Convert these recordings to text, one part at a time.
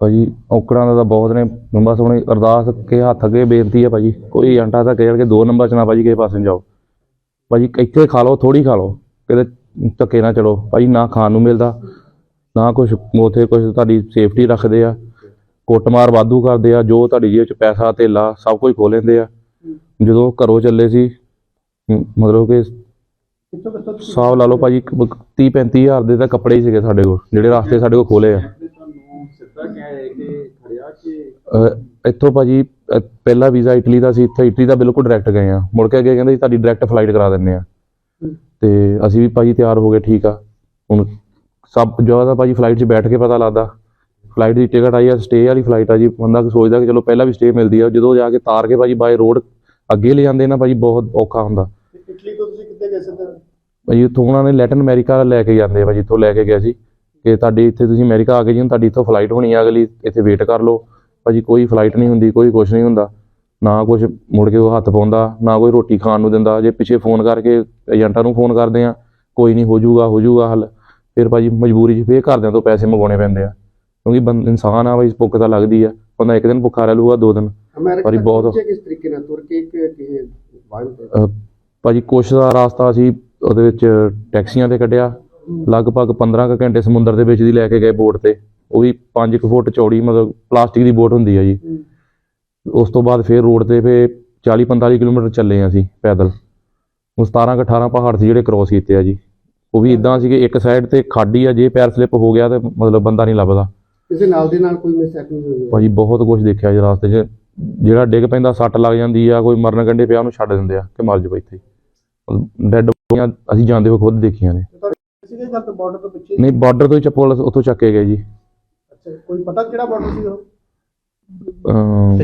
ਭਾਜੀ ਔਕੜਾਂ ਦਾ ਤਾਂ ਬਹੁਤ ਨੇ। ਬਸ ਹੁਣ ਅਰਦਾਸ ਕੇ ਹੱਥ ਅੱਗੇ ਬੇਨਤੀ ਹੈ ਭਾਜੀ ਕੋਈ ਏਜੰਟਾ ਤਾਂ ਕਹਿ ਕੇ ਦੋ ਨੰਬਰ ਚ ਨਾ ਭਾਜੀ ਕਿਸੇ ਪਾਸੇ ਜਾਓ। ਭਾਜੀ ਇੱਥੇ ਖਾ ਲਓ ਥੋੜੀ ਖਾ ਲਓ ਕਿਤੇ ਧੱਕੇ ਨਾ ਚਲੋ ਭਾਜੀ ਨਾ ਖਾਣ ਨੂੰ ਮਿਲਦਾ ਨਾ ਕੁਝ ਉਥੇ ਕੁਝ ਤੁਹਾਡੀ ਸੇਫਟੀ ਰੱਖਦੇ ਆ ਕੁੱਟਮਾਰ ਵਾਧੂ ਕਰਦੇ ਆ ਜੋ ਤੁਹਾਡੀ ਜੇਬ ਚ ਪੈਸਾ ਧੇਲਾ ਸਭ ਕੁਝ ਖੋਹ ਲੈਂਦੇ ਆ। ਜਦੋਂ ਘਰੋਂ ਚੱਲੇ ਸੀ ਮਤਲਬ ਕਿ ਹਿਸਾਬ ਲਾ ਲਓ ਭਾਜੀ 30 35 ਹਜ਼ਾਰ ਦੇ ਤਾਂ ਕੱਪੜੇ ਹੀ ਸੀਗੇ ਸਾਡੇ ਕੋਲ ਜਿਹੜੇ ਰਾਸਤੇ ਸਾਡੇ ਕੋਲ ਖੋਲੇ ਆ। ਸਿੱਧਾ ਕਹਿ ਕੇ ਖੜਿਆ ਕਿ ਅਹ ਇੱਥੋਂ ਭਾਜੀ ਅਹ ਪਹਿਲਾ ਵੀਜ਼ਾ ਇਟਲੀ ਦਾ ਸੀ ਇੱਥੇ ਇਟਲੀ ਦਾ ਬਿਲਕੁਲ ਡਾਇਰੈਕਟ ਗਏ ਆ। ਮੁੜ ਕੇ ਅੱਗੇ ਕਹਿੰਦੇ ਜੀ ਤੁਹਾਡੀ ਡਾਇਰੈਕਟ ਫਲਾਈਟ ਕਰਾ ਦਿੰਨੇ ਆ। ਤੇ ਅਸੀਂ ਵੀ ਭਾਜੀ ਤਿਆਰ ਹੋ ਗਏ ਠੀਕ ਆ। ਹੁਣ ਸਭ ਜ਼ਿਆਦਾ ਭਾਜੀ ਫਲਾਈਟ 'ਚ ਬੈਠ ਕੇ ਪਤਾ ਲੱਗਦਾ। ਫਲਾਈਟ ਦੀ ਟਿਕਟ ਆਈ ਆ ਸਟੇ ਵਾਲੀ ਫਲਾਈਟ ਆ ਜੀ। ਬੰਦਾ ਸੋਚਦਾ ਕਿ ਚਲੋ ਪਹਿਲਾਂ ਵੀ ਸਟੇ ਮਿਲਦੀ ਆ। ਜਦੋਂ ਜਾ ਕੇ ਤਾਰ ਕੇ ਭਾਜੀ ਬਾਈ ਰੋਡ ਅੱਗੇ ਲੈ ਜਾਂਦੇ ਨਾ ਭਾਜੀ ਬਹੁਤ ਔਖਾ ਹੁੰਦਾ। ਇਟਲੀ ਤੋਂ ਤੁਸੀਂ ਕਿੱਥੇ ਗਏ ਸਿੱਧਾ ਭਾਜੀ ਉੱਥੋਂ ਉਹਨਾਂ ਨੇ ਲੈਟਨ ਅਮਰੀਕਾ ਲੈ ਕੇ ਜਾਂਦੇ ਆ ਭਾਜੀ ਇੱਥੋਂ ਲੈ ਕੇ ਗਏ ਸੀ। ਕਿ ਤੁਹਾਡੀ ਇੱਥੇ ਤੁਸੀਂ ਅਮਰੀਕਾ ਆ ਗਏ ਜੀ ਹੁਣ ਤੁਹਾਡੀ ਇੱਥੋਂ ਫਲਾਈਟ ਹੋਣੀ ਆ ਅਗਲੀ ਇੱਥੇ ਵੇਟ ਕਰ ਲਓ। ਭਾਜੀ ਕੋਈ ਫਲਾਈਟ ਨਹੀਂ ਹੁੰਦੀ ਕੋਈ ਕੁਝ ਨਹੀਂ ਹੁੰਦਾ। ਨਾ ਕੁਝ ਮੁੜ ਕੇ ਉਹ ਹੱਥ ਪਾਉਂਦਾ ਨਾ ਕੋਈ ਰੋਟੀ ਖਾਣ ਨੂੰ ਦਿੰਦਾ। ਜੇ ਪਿੱਛੇ ਫੋਨ ਕਰਕੇ ਏਜੰਟਾਂ ਨੂੰ ਫੋਨ ਕਰਦੇ ਆ ਕੋਈ ਨਹੀਂ ਹੋ ਜਾਊਗਾ ਹੋ ਜਾਊਗਾ ਹੱਲ। ਫਿਰ ਭਾਜੀ ਮਜਬੂਰੀ 'ਚ ਫੇਰ ਘਰਦਿਆਂ ਤੋਂ ਪੈਸੇ ਮੰਗਵਾਉਣੇ ਪੈਂਦੇ ਆ। ਕਿਉਂਕਿ ਬੰਦ ਇਨਸਾਨ ਆ ਭਾਈ ਭੁੱਖ ਤਾਂ ਲੱਗਦੀ ਆ। ਬੰਦਾ ਇੱਕ ਦਿਨ ਭੁੱਖਾ ਰਹਿ ਲੂਗਾ ਦੋ ਦਿਨ। ਤੱਕ ਬਹੁਤ- ਕਿਸ ਤਰੀਕੇ ਨਾਲ? ਤੁਰ ਕੇ ਕਿ ਕਿਸੇ ਭਾਜੀ ਕੁਛ ਦਾ ਰਾਸਤਾ ਅਸੀਂ ਉਹਦੇ ਵਿੱਚ ਟੈਕਸੀਆਂ ਤੇ ਕੱਢਿਆ। ਲਗਭਗ 15 ਕੁ ਘੰਟੇ ਸਮੁੰਦਰ ਦੇ ਵਿੱਚ ਦੀ ਲੈ ਕੇ ਗਏ ਬੋਟ ਤੇ। ਉਹ ਵੀ 5 ਕੁ ਫੁੱਟ ਚੌੜੀ ਮਤਲਬ ਪਲਾਸਟਿਕ ਦੀ ਬੋਟ ਹੁੰਦੀ ਆ ਜੀ। ਉਸ ਤੋਂ ਬਾਅਦ ਫਿਰ ਰੋਡ ਤੇ ਫੇ 40 45 ਕਿਲੋਮੀਟਰ ਚੱਲੇ ਆ ਅਸੀਂ ਪੈਦਲ। ਉਹ 17 ਕੁ 18 ਪਹਾੜ ਸੀ ਜਿਹੜੇ ਕ੍ਰੋਸ ਕੀਤੇ ਆ ਜੀ। ਉਹ ਵੀ ਇਦਾਂ ਸੀ ਕਿ ਇੱਕ ਸਾਈਡ ਤੇ ਖਾਡੀ ਆ ਜੇ ਪੈਰ ਸਲਿੱਪ ਹੋ ਗਿਆ ਤੇ ਮਤਲਬ ਬੰਦਾ ਨਹੀਂ ਲੱਭਦਾ। ਕਿਸੇ ਨਾਲ ਦੇ ਨਾਲ ਕੋਈ ਮਿਸਹੈਪਨਿੰਗ ਹੋਈ। ਭਾਜੀ ਬਹੁਤ ਕੁਝ ਦੇਖਿਆ ਜੀ ਰਾਸਤੇ 'ਚ। ਜਿਹੜਾ ਡਿੱਗ ਪੈਂਦਾ ਸੱਟ ਲੱਗ ਜਾਂਦੀ ਆ ਕੋਈ ਮਰਨ ਕੰਢੇ ਪਿਆ ਉਹਨੂੰ ਛੱਡ ਦਿੰਦੇ ਆ ਕਿ ਮਰ ਜਾਵੇ ਇੱਥੇ। ਡੈੱਡ ਬੋਡੀਆਂ ਅਸੀਂ ਜਾਂਦੇ ਹੋਏ ਖੁਦ ਦੇਖੀਆਂ ਨੇ। ਸੀਗੇ ਜਦ ਤੋਂ ਬਾਰਡਰ ਤੋਂ ਪਿੱਛੇ ਨਹੀਂ ਬਾਰਡਰ ਤੋਂ ਹੀ ਚੱਪਲ ਉੱਥੋਂ ਚੱਕੇ ਗਏ ਜੀ। ਅੱਛਾ ਕੋਈ ਪਤਾ ਕਿਹੜਾ ਬਾਰਡਰ ਸੀ ਉਹ? ਅਮ,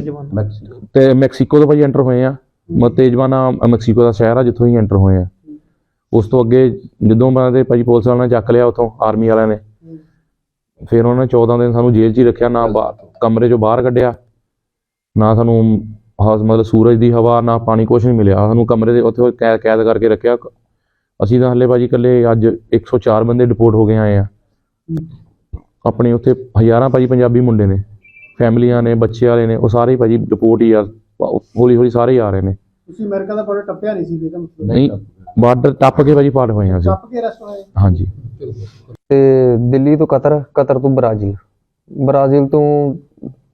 ਤੇ ਮੈਕਸੀਕੋ ਤੋਂ ਭਾਜੀ ਐਂਟਰ ਹੋਏ ਆ। ਮ ਤੇਜਵਾਨਾ ਮੈਕਸੀਕੋ ਦਾ ਸ਼ਹਿਰ ਆ ਜਿੱਥੋਂ ਹੀ ਐਂਟਰ ਹੋਏ ਆ। ਉਸ ਤੋਂ ਅੱਗੇ ਜਦੋਂ ਬੰਦੇ ਭਾਜੀ ਪੁਲਿਸ ਵਾਲਿਆਂ ਨੇ ਚੱਕ ਲਿਆ ਉਥੋਂ ਆਰਮੀ ਵਾਲਿਆਂ ਨੇ। ਫਿਰ ਉਹਨਾਂ ਨੇ 14 ਦਿਨ ਸਾਨੂੰ ਜੇਲ੍ਹ 'ਚ ਹੀ ਰੱਖਿਆ ਨਾ ਬਾਹਰ ਕਮਰੇ 'ਚੋਂ ਬਾਹਰ ਕੱਢਿਆ। ਨਾ ਸਾਨੂੰ ਹਾਂ ਮਤਲਬ ਸੂਰਜ ਦੀ ਹਵਾ ਨਾ ਪਾਣੀ ਕੁਝ ਨਹੀਂ ਮਿਲਿਆ। ਸਾਨੂੰ ਕਮਰੇ ਦੇ ਉੱਥੇ ਕੈਦ ਕੈਦ ਕਰਕੇ ਰੱਖਿਆ। ਅਸੀਂ ਤਾਂ ਹਲੇ ਭਾਜੀ ਇਕੱਲੇ ਅੱਜ 104 ਬੰਦੇ ਡਿਪੋਰਟ ਹੋ ਕੇ ਆਏ ਆ। ਆਪਣੇ ਉੱਥੇ ਹਜ਼ਾਰਾਂ ਭਾਜੀ ਪੰਜਾਬੀ ਮੁੰਡੇ ਨੇ ਫੈਮਲੀਆਂ ਨੇ ਬੱਚੇ ਵਾਲੇ ਨੇ ਉਹ ਸਾਰੇ ਭਾਜੀ ਡਿਪੋਰਟ ਹੀ ਆ ਹੌਲੀ ਹੌਲੀ ਸਾਰੇ ਆ ਰਹੇ ਨੇ। ਤੁਸੀਂ ਅਮਰੀਕਾ ਦਾ ਬਾਰਡਰ ਟੱਪਿਆ ਨਹੀਂ ਸੀ ਇਹਦਾ ਮਤਲਬ? ਨਹੀਂ ਬਾਰਡਰ ਟੱਪ ਕੇ ਭਾਜੀ ਪਾਰ ਹੋਏ ਆ ਅਸੀਂ। ਟੱਪ ਕੇ ਰੈਸਟ ਹੋਏ? ਹਾਂਜੀ। ਤੇ ਦਿੱਲੀ ਤੋਂ ਕਤਰ ਕਤਰ ਤੋਂ ਬ੍ਰਾਜ਼ੀਲ। ਬ੍ਰਾਜ਼ੀਲ ਤੋਂ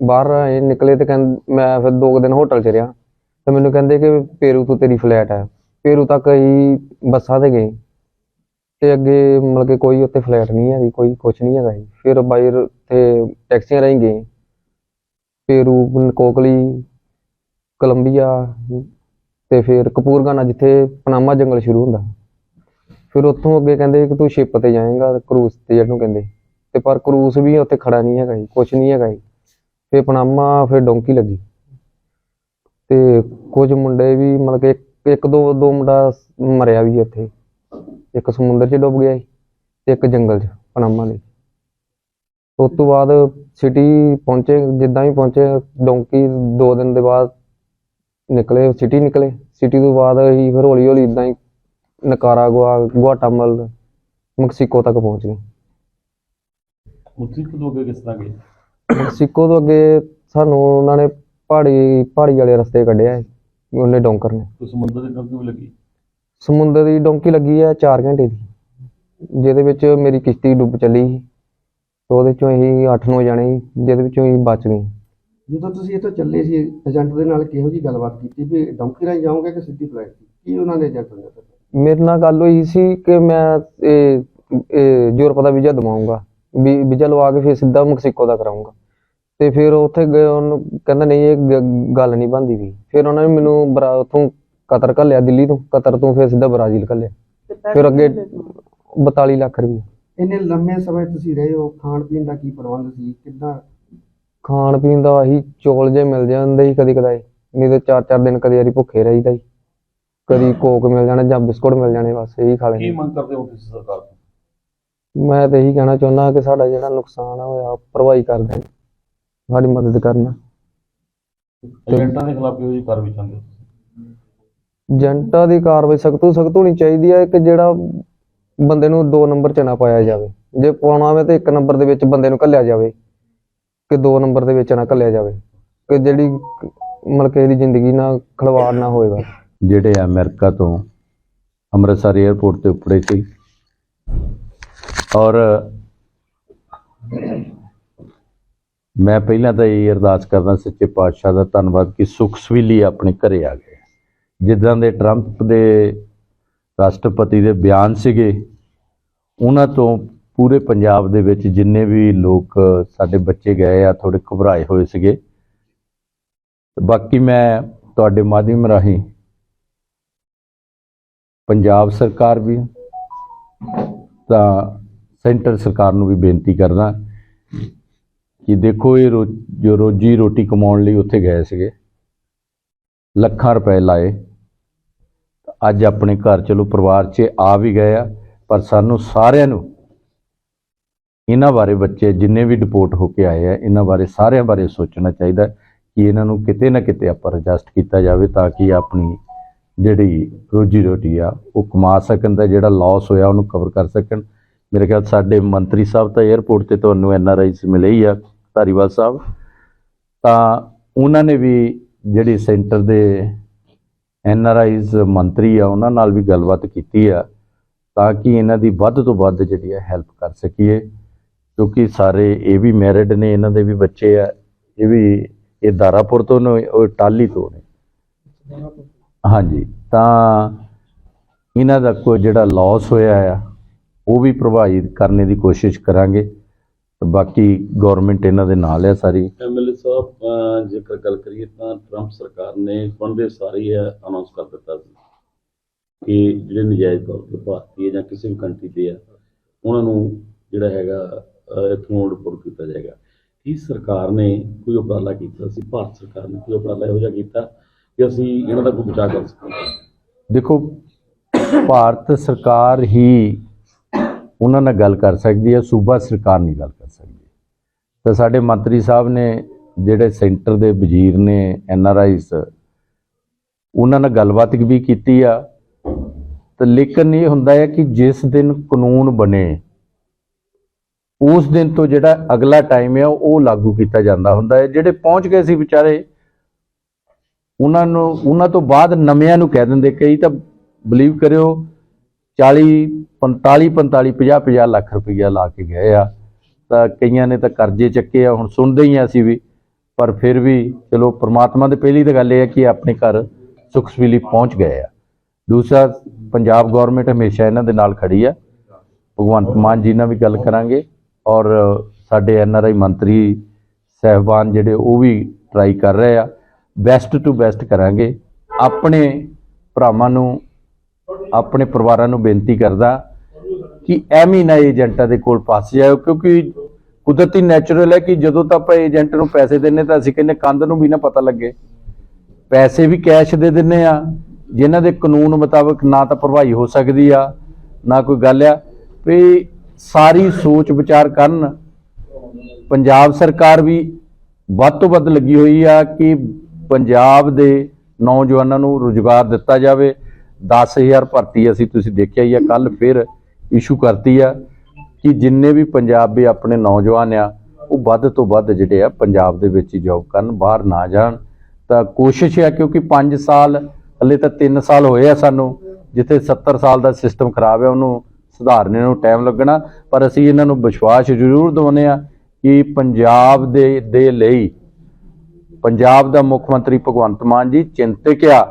ਬਾਹਰ ਆਏ ਨਿਕਲੇ ਤੇ ਕਹਿੰਦੇ ਮੈਂ ਫਿਰ ਦੋ ਕੁ ਦਿਨ ਹੋਟਲ 'ਚ ਰਿਹਾ। ਤੇ ਮੈਨੂੰ ਕਹਿੰਦੇ ਕਿ ਪੇਰੂ ਤੋਂ ਤੇਰੀ ਫਲੈਟ ਹੈ। ਪੇਰੂ ਤੱਕ ਅਸੀਂ ਬੱਸਾਂ ਤੇ ਗਏ। ਤੇ ਅੱਗੇ ਮਤਲਬ ਕਿ ਕੋਈ ਉੱਥੇ ਫਲੈਟ ਨਹੀਂ ਹੈਗੀ, ਕੋਈ ਕੁਛ ਨਹੀਂ ਹੈਗਾ ਜੀ। ਫਿਰ ਬਾਈ ਰ- ਤੇ ਟੈਕਸੀਆਂ ਰਾਹੀਂ ਗਏ। ਪੇਰੂ, ਕੋਕਲੀ, ਕੋਲੰਬੀਆ ਤੇ ਫਿਰ ਕਪੂਰਗਾਨਾ ਜਿੱਥੇ ਪਨਾਮਾ ਜੰਗਲ ਸ਼ੁਰੂ ਹੁੰਦਾ। ਫਿਰ ਉੱਥੋਂ ਅੱਗੇ ਕਹਿੰਦੇ ਕਿ ਤੂੰ ਸ਼ਿਪ ਤੇ ਜਾਏਂਗਾ ਕਰੂਜ਼ ਤੇ ਜਿਹਨੂੰ ਕਹਿੰਦੇ। ਤੇ ਪਰ ਕਰੂਜ਼ ਵੀ ਉੱਥੇ ਖੜਾ ਨਹੀਂ ਹੈਗਾ ਜੀ, ਕੁਛ ਨਹੀਂ ਹੈਗਾ ਜੀ। ਫਿਰ ਪਨਾਮਾ, ਫਿਰ ਡੋਂਕੀ ਲੱਗੀ। ਤੇ ਕੁਝ ਮੁੰਡੇ ਵੀ ਮਤਲਬ ਕਿ ਇੱਕ ਦੋ ਦੋ ਮੁੰਡਾ ਮਰਿਆ ਵੀ ਇੱਥੇ ਇੱਕ ਸਮੁੰਦਰ 'ਚ ਡੁੱਬ ਗਿਆ ਜੀ ਤੇ ਇੱਕ ਜੰਗਲ 'ਚ ਪਨਾਮਾ ਦੇ ਉਸ ਤੋਂ ਬਾਅਦ ਸਿਟੀ ਪਹੁੰਚੇ ਜਿੱਦਾਂ ਹੀ ਪਹੁੰਚੇ ਡੋਂਕੀ ਦੋ ਦਿਨ ਦੇ ਬਾਅਦ ਨਿਕਲੇ ਸਿਟੀ ਨਿਕਲੇ। ਸਿਟੀ ਤੋਂ ਬਾਅਦ ਅਸੀਂ ਫਿਰ ਹੌਲੀ ਹੌਲੀ ਇਦਾਂ ਹੀ ਨਕਾਰਾਗੁਆ ਗੁਆਟਾਮਲ ਮੈਕਸੀਕੋ ਤੱਕ ਪਹੁੰਚ ਗਏ। ਮੈਕਸੀਕੋ ਤੋਂ ਅੱਗੇ ਕਿਸ ਤਰ੍ਹਾਂ ਗਏ? ਮੈਕਸੀਕੋ ਤੋਂ ਅੱਗੇ ਸਾਨੂੰ ਉਹਨਾਂ ਨੇ ਪਹਾੜੀ ਪਹਾੜੀ ਵਾਲੇ ਰਸਤੇ ਕੱਢਿਆ ਹੈ ਉਹਨੇ ਡੋਂਕਰ ਨੇ। ਕੋਈ ਸਮੁੰਦਰ ਦੀ ਡੋਂਕੀ ਵੀ ਲੱਗੀ? ਸਮੁੰਦਰ ਦੀ ਡੋਂਕੀ ਲੱਗੀ ਹੈ 4 ਘੰਟੇ ਦੀ। ਜਿਹਦੇ ਵਿੱਚ ਮੇਰੀ ਕਿਸ਼ਤੀ ਡੁੱਬ ਚੱਲੀ ਸੀ। ਤੇ ਉਹਦੇ ਚੋਂ ਅਸੀਂ 8-9 ਜਣੇ ਸੀ ਜਿਹਦੇ ਵਿੱਚੋਂ ਅਸੀਂ ਬਚ ਗਏ। ਜਦੋਂ ਤੁਸੀਂ ਇੱਥੋਂ ਚੱਲੇ ਸੀ ਏਜੰਟ ਦੇ ਨਾਲ ਕਿਹੋ ਜੀ ਗੱਲਬਾਤ ਕੀਤੀ ਵੀ ਡੌਂਕੀ ਰਾਹੀਂ ਜਾਓਗੇ ਕਿ ਸਿੱਧੀ ਫਲਾਈਟ ਸੀ ਕੀ ਉਹਨਾਂ ਨੇ ਏਜੰਟ ਨੇ ਦੱਸਿਆ? ਮੇਰੇ ਨਾਲ ਗੱਲ ਹੋਈ ਸੀ ਕਿ ਮੈਂ ਇਹ ਇਹ ਯੂਰਪ ਦਾ ਵੀਜ਼ਾ ਦਵਾਉਂਗਾ। ਵੀ ਵੀਜ਼ਾ ਲਵਾ ਕੇ ਫਿਰ ਸਿੱਧਾ ਮੈਕਸੀਕੋ ਦਾ ਕਰਾਉਂਗਾ। ਤੇ ਫਿਰ ਉੱਥੇ ਗਏ ਉਹਨੂੰ ਕਹਿੰਦਾ ਨਹੀਂ ਇਹ ਗ- ਗੱਲ ਨਹੀਂ ਬਣਦੀ ਵੀ ਫਿਰ ਉਹਨਾਂ ਨੇ ਮੈਨੂੰ ਬਰਾ ਉੱਥੋਂ ਕਤਰ ਘੱਲਿਆ ਦਿੱਲੀ ਤੋਂ। ਕਤਰ ਤੋਂ ਫਿਰ ਸਿੱਧਾ ਬ੍ਰਾਜ਼ੀਲ ਘੱਲਿਆ। ਫਿਰ ਅੱਗੇ 42 ਲੱਖ ਰੁਪਏ। ਇੰਨੇ ਲੰਮੇ ਸਮੇਂ ਤੁਸੀਂ ਰਹੇ ਹੋ ਖਾਣ ਪੀਣ ਦਾ ਕੀ ਪ੍ਰਬੰਧ ਸੀ? ਕਿੱਦਾਂ? ਖਾਣ ਪੀਣ ਦਾ ਆਹੀ ਚੌਲ ਜੇ ਮਿਲ ਜਾਂਦੇ ਸੀ ਕਦੀ ਕਦਾਈ। ਨਹੀਂ ਤੇ ਚਾਰ ਚਾਰ ਦਿਨ ਕਦੀ ਵਾਰੀ ਭੁੱਖੇ ਰਹੀਦਾ ਸੀ। ਕਦੀ ਕੋਕ ਮਿਲ ਜਾਣਾ ਜਾਂ ਬਿਸਕੁਟ ਮਿਲ ਜਾਣੇ ਬਸ ਇਹੀ ਖਾ ਕੀ ਮੰਗ ਕਰਦੇ ਹੋ ਤੁਸੀਂ ਸਰਕਾਰ ਤੋਂ? ਮੈਂ ਤਾਂ ਇਹੀ ਕਹਿਣਾ ਚਾਹੁੰਦਾ ਕਿ ਸਾਡਾ ਜਿਹੜਾ ਨੁਕਸਾਨ ਹੋਇਆ ਉਹ ਭਰਵਾਈ ਕਰ ਦੇਣ। ਸਾਡੀ ਮਦਦ ਕਰਨ। ਏਜੰਟਾਂ ਦੇ ਖਿਲਾਫ ਇਹੋ ਜਿਹੀ ਕਾਰਵਾਈ ਚਾਹੁੰਦੇ ਹੋ? ਏਜੰਟਾਂ ਦੀ ਕਾਰਵਾਈ ਸਖਤ ਤੋਂ ਸਖਤ ਹੋਣੀ ਚਾਹੀਦੀ ਹੈ ਕਿ ਜਿਹੜਾ ਬੰਦੇ ਨੂੰ ਦੋ ਨੰਬਰ 'ਚ ਨਾ ਪਾਇਆ ਜਾਵੇ। ਜੇ ਪਾਉਣਾ ਹੋਵੇ ਤਾਂ ਇੱਕ ਨੰਬਰ ਦੇ ਵਿੱਚ ਬੰਦੇ ਨੂੰ ਘੱਲਿਆ ਜਾਵੇ ਕਿ ਦੋ ਨੰਬਰ ਦੇ ਵਿੱਚ ਨਾ ਘੱਲਿਆ ਜਾਵੇ ਕਿ ਜਿਹੜੀ ਮਤਲਬ ਕਿ ਇਹਦੀ ਜ਼ਿੰਦਗੀ ਨਾਲ ਖਿਲਵਾੜ ਨਾ ਹੋਏਗਾ ਜਿਹੜੇ ਅਮਰੀਕਾ ਤੋਂ ਅੰਮ੍ਰਿਤਸਰ 에ਅਰਪੋਰਟ ਤੇ ਉਪੜੇ ਸੀ। ਔਰ ਮੈਂ ਪਹਿਲਾਂ ਤਾਂ ਇਹ ਅਰਦਾਸ ਕਰਦਾ ਸੱਚੇ ਪਾਤਸ਼ਾਹ ਦਾ ਧੰਨਵਾਦ ਕਿ ਸੁਖ ਸਵੀਲੀ ਆਪਣੇ ਘਰੇ ਆ ਗਏ। ਜਿੱਦਾਂ ਦੇ ਟਰੰਪ ਦੇ ਰਾਸ਼ਟਰਪਤੀ ਦੇ ਬਿਆਨ ਸੀਗੇ, ਉਹਨਾਂ ਤੋਂ ਪੂਰੇ ਪੰਜਾਬ ਦੇ ਵਿੱਚ ਜਿੰਨੇ ਵੀ ਲੋਕ ਸਾਡੇ ਬੱਚੇ ਗਏ ਆ ਥੋੜੇ ਘਬਰਾਏ ਹੋਏ ਸੀਗੇ। ਬਾਕੀ ਮੈਂ ਤੁਹਾਡੇ ਮਾਧਿਅਮ ਰਾਹੀਂ ਪੰਜਾਬ ਸਰਕਾਰ ਵੀ, ਤਾਂ ਸੈਂਟਰ ਸਰਕਾਰ ਨੂੰ ਵੀ ਬੇਨਤੀ ਕਰਦਾ ਕਿ ਦੇਖੋ ਇਹ ਰੋ- ਜੋ ਰੋਜੀ ਰੋਟੀ ਕਮਾਉਣ ਲਈ ਉੱਥੇ ਗਏ ਸੀਗੇ। ਲੱਖਾਂ ਰੁਪਏ ਲਾਏ। ਅੱਜ ਆਪਣੇ ਘਰ ਚਲੋ ਪਰਿਵਾਰ 'ਚ ਆ ਵੀ ਗਏ ਆ, ਪਰ ਸਾਨੂੰ ਸਾਰਿਆਂ ਨੂੰ ਇਹਨਾਂ ਬਾਰੇ ਬੱਚੇ ਜਿੰਨੇ ਵੀ ਡਿਪੋਰਟ ਹੋ ਕੇ ਆਏ ਆ, ਇਹਨਾਂ ਬਾਰੇ ਸਾਰਿਆਂ ਬਾਰੇ ਸੋਚਣਾ ਚਾਹੀਦਾ ਕਿ ਇਹਨਾਂ ਨੂੰ ਕਿਤੇ ਨਾ ਕਿਤੇ ਆਪਾਂ ਐਡਜਸਟ ਕੀਤਾ ਜਾਵੇ ਤਾਂ ਕਿ ਆਪਣੀ ਜਿਹੜੀ ਰੋਜੀ ਰੋਟੀ ਆ, ਉਹ ਕਮਾ ਸਕਣ ਦਾ ਜਿਹੜਾ ਲਾਸ ਹੋਇਆ ਉਹਨੂੰ ਕਵਰ ਕਰ ਸਕਣ। ਮੇਰੇ ਖਿਆਲ ਸਾਡੇ ਮੰਤਰੀ ਸਾਹਿਬ ਤਾਂ 에ਅਰਪੋਰਟ ਤੇ ਤੁਹਾਨੂੰ ਐਨ ਆਰ ਆਈਸ ਮਿਲੇ ਹੀ ਆ। ਧਾਰੀਵਾਲ ਸਾਹਿਬ, ਤਾਂ ਉਹਨਾਂ ਨੇ ਵੀ ਜਿਹੜੀ ਸੈਂਟਰ ਦੇ ਐਨ ਆਰ ਆਈਜ਼ ਮੰਤਰੀ ਆ, ਉਹਨਾਂ ਨਾਲ ਵੀ ਗੱਲਬਾਤ ਕੀਤੀ ਆ, ਤਾਂ ਕਿ ਇਹਨਾਂ ਦੀ ਵੱਧ ਤੋਂ ਵੱਧ ਜਿਹੜੀ ਹੈ ਹੈਲਪ ਕਰ ਸਕੀਏ, ਕਿਉਂਕਿ ਸਾਰੇ ਇਹ ਵੀ ਮੈਰਿਡ ਨੇ, ਇਹਨਾਂ ਦੇ ਵੀ ਬੱਚੇ ਆ, ਇਹ ਵੀ ਇਹ ਦਾਰਾਪੁਰ ਤੋਂ ਨੇ, ਉਹ ਟਾਲੀ ਤੋਂ ਨੇ। ਹਾਂਜੀ, ਤਾਂ ਇਹਨਾਂ ਦਾ ਕੋਈ ਜਿਹੜਾ ਲਾਸ ਹੋਇਆ ਆ, ਉਹ ਵੀ ਪ੍ਰਭਾਵਿਤ ਕਰਨ ਦੀ ਕੋਸ਼ਿਸ਼ ਕਰਾਂਗੇ। ਬਾਕੀ ਗਵਰਨਮੈਂਟ ਇਹਨਾਂ ਦੇ ਨਾਲ ਹੈ ਸਾਰੀ। ਐਮਐਲਏ ਸਾਹਿਬ ਜੇਕਰ ਗੱਲ ਕਰੀਏ ਤਾਂ ਟਰੰਪ ਸਰਕਾਰ ਨੇ ਫੰਡੇ ਸਾਰੇ ਹੀ ਅਨਾਉਂਸ ਕਰ ਦਿੱਤਾ ਸੀ ਕਿ ਜਿਹੜੇ ਨਜਾਇਜ਼ ਤੌਰ ਤੇ ਭਾਰਤੀ ਜਾਂ ਕਿਸੇ ਵੀ ਕੰਟਰੀ ਦੇ ਆ ਉਹਨਾਂ ਨੂੰ ਜਿਹੜਾ ਹੈਗਾ ਇੱਥੋਂ ਰਿਪੋਰਟ ਕੀਤਾ ਜਾਏਗਾ। ਕੀ ਸਰਕਾਰ ਨੇ ਕੋਈ ਉਪਰਾਲਾ ਕੀਤਾ ਸੀ? ਭਾਰਤ ਸਰਕਾਰ ਨੇ ਕੋਈ ਉਪਰਾਲਾ ਇਹੋ ਜਿਹਾ ਕੀਤਾ ਕਿ ਅਸੀਂ ਇਹਨਾਂ ਦਾ ਕੋਈ ਬਚਾਅ ਕਰ ਸਕੀਏ? ਦੇਖੋ ਭਾਰਤ ਸਰਕਾਰ ਹੀ ਉਹਨਾਂ ਨਾਲ ਗੱਲ ਕਰ ਸਕਦੀ ਹੈ, ਸੂਬਾ ਸਰਕਾਰ ਨਹੀਂ ਗੱਲ ਕਰ ਸਕਦੀ ਤਾਂ ਸਾਡੇ ਮੰਤਰੀ ਸਾਹਿਬ ਨੇ ਜਿਹੜੇ ਸੈਂਟਰ ਦੇ ਵਜ਼ੀਰ ਨੇ, ਐਨ ਆਰ ਆਈਸ ਉਹਨਾਂ ਨਾਲ ਗੱਲਬਾਤ ਵੀ ਕੀਤੀ ਆ। ਤਾਂ ਲੇਕਿਨ ਇਹ ਹੁੰਦਾ ਹੈ ਕਿ ਜਿਸ ਦਿਨ ਕਾਨੂੰਨ ਬਣੇ, ਉਸ ਦਿਨ ਤੋਂ ਜਿਹੜਾ ਅਗਲਾ ਟਾਈਮ ਹੈ ਉਹ ਲਾਗੂ ਕੀਤਾ ਜਾਂਦਾ ਹੁੰਦਾ ਹੈ। ਜਿਹੜੇ ਪਹੁੰਚ ਗਏ ਸੀ ਵਿਚਾਰੇ, ਉਹਨਾਂ ਨੂੰ, ਉਹਨਾਂ ਤੋਂ ਬਾਅਦ ਨਵਿਆਂ ਨੂੰ ਕਹਿ ਦਿੰਦੇ। ਕਈ ਤਾਂ ਬਲੀਵ ਕਰਿਓ 40 45 45 50 50 ਲੱਖ ਰੁਪਈਆ ਲਾ ਕੇ ਗਏ ਆ। ਤਾਂ ਕਈਆਂ ਨੇ ਤਾਂ ਕਰਜ਼ੇ ਚੱਕੇ ਆ, ਹੁਣ ਸੁਣਦੇ ਹੀ ਆ ਅਸੀਂ ਵੀ। ਪਰ ਫਿਰ ਵੀ ਚਲੋ ਪ੍ਰਮਾਤਮਾ ਦੇ ਪਹਿਲੀ ਤਾਂ ਗੱਲ ਇਹ ਹੈ ਕਿ ਆਪਣੇ ਘਰ ਸੁਖ ਸਵੀਲੀ ਪਹੁੰਚ ਗਏ ਆ। ਦੂਸਰਾ, ਪੰਜਾਬ ਗਵਰਨਮੈਂਟ ਹਮੇਸ਼ਾ ਇਹਨਾਂ ਦੇ ਨਾਲ ਖੜੀ ਆ। ਭਗਵੰਤ ਮਾਨ ਜੀ ਨਾਲ ਵੀ ਗੱਲ ਕਰਾਂਗੇ। ਔਰ ਸਾਡੇ ਐਨ ਆਰ ਆਈ ਮੰਤਰੀ ਸਹਿਬਾਨ ਜਿਹੜੇ ਉਹ ਵੀ ਟਰਾਈ ਕਰ ਰਹੇ ਆ। ਬੈਸਟ ਟੂ ਬੈਸਟ ਕਰਾਂਗੇ। ਆਪਣੇ ਭਰਾਵਾਂ ਨੂੰ ਆਪਣੇ ਪਰਿਵਾਰਾਂ ਨੂੰ ਬੇਨਤੀ ਕਰਦਾ ਕਿ ਐਵੇਂ ਨਾ ਏਜੰਟਾਂ ਦੇ ਕੋਲ ਫਸ ਜਾਓ ਕਿਉਂਕਿ ਕੁਦਰਤੀ ਨੈਚੁਰਲ ਹੈ ਕਿ ਜਦੋਂ ਤਾਂ ਆਪਾਂ ਏਜੰਟ ਨੂੰ ਪੈਸੇ ਦਿੰਨੇ ਤਾਂ ਅਸੀਂ ਕਹਿੰਦੇ ਕੰਧ ਨੂੰ ਵੀ ਨਾ ਪਤਾ ਲੱਗੇ। ਪੈਸੇ ਵੀ ਕੈਸ਼ ਦੇ ਦਿੰਨੇ ਆ, ਜਿਨ੍ਹਾਂ ਦੇ ਕਾਨੂੰਨ ਮੁਤਾਬਕ ਨਾ ਤਾਂ ਭਰਵਾਈ ਹੋ ਸਕਦੀ ਆ, ਨਾ ਕੋਈ ਗੱਲ ਆ। ਵੀ ਸਾਰੀ ਸੋਚ ਵਿਚਾਰ ਕਰਨ, ਪੰਜਾਬ ਸਰਕਾਰ ਵੀ ਵੱਧ ਤੋਂ ਵੱਧ ਲੱਗੀ ਹੋਈ ਆ ਕਿ ਪੰਜਾਬ ਦੇ ਨੌਜਵਾਨਾਂ ਨੂੰ ਰੁਜ਼ਗਾਰ ਦਿੱਤਾ ਜਾਵੇ। 10000 ਭਰਤੀ ਅਸੀਂ ਤੁਸੀਂ ਦੇਖਿਆ ਹੀ ਆ ਕੱਲ ਫਿਰ ਇਸ਼ੂ ਕਰਤੀ ਆ ਕਿ ਜਿੰਨੇ ਵੀ ਪੰਜਾਬੀ ਆਪਣੇ ਨੌਜਵਾਨ ਆ, ਉਹ ਵੱਧ ਤੋਂ ਵੱਧ ਜਿਹੜੇ ਆ ਪੰਜਾਬ ਦੇ ਵਿੱਚ ਹੀ ਜੌਬ ਕਰਨ, ਬਾਹਰ ਨਾ ਜਾਣ। ਤਾਂ ਕੋਸ਼ਿਸ਼ ਹੈ ਕਿਉਂਕਿ 5 ਸਾਲ, ਹਲੇ ਤਾਂ 3 ਸਾਲ ਹੋਏ ਆ ਸਾਨੂੰ, ਜਿੱਥੇ 70 ਸਾਲ ਦਾ ਸਿਸਟਮ ਖਰਾਬ ਹੈ ਉਹਨੂੰ ਸੁਧਾਰਨੇ ਨੂੰ ਟਾਈਮ ਲੱਗਣਾ। ਪਰ ਅਸੀਂ ਇਹਨਾਂ ਨੂੰ ਵਿਸ਼ਵਾਸ ਜ਼ਰੂਰ ਦਿਵਾਉਂਦੇ ਆ ਕਿ ਪੰਜਾਬ ਦੇ ਦੇ ਲਈ ਪੰਜਾਬ ਦਾ ਮੁੱਖ ਮੰਤਰੀ ਭਗਵੰਤ ਮਾਨ ਜੀ ਚਿੰਤਕ ਆ।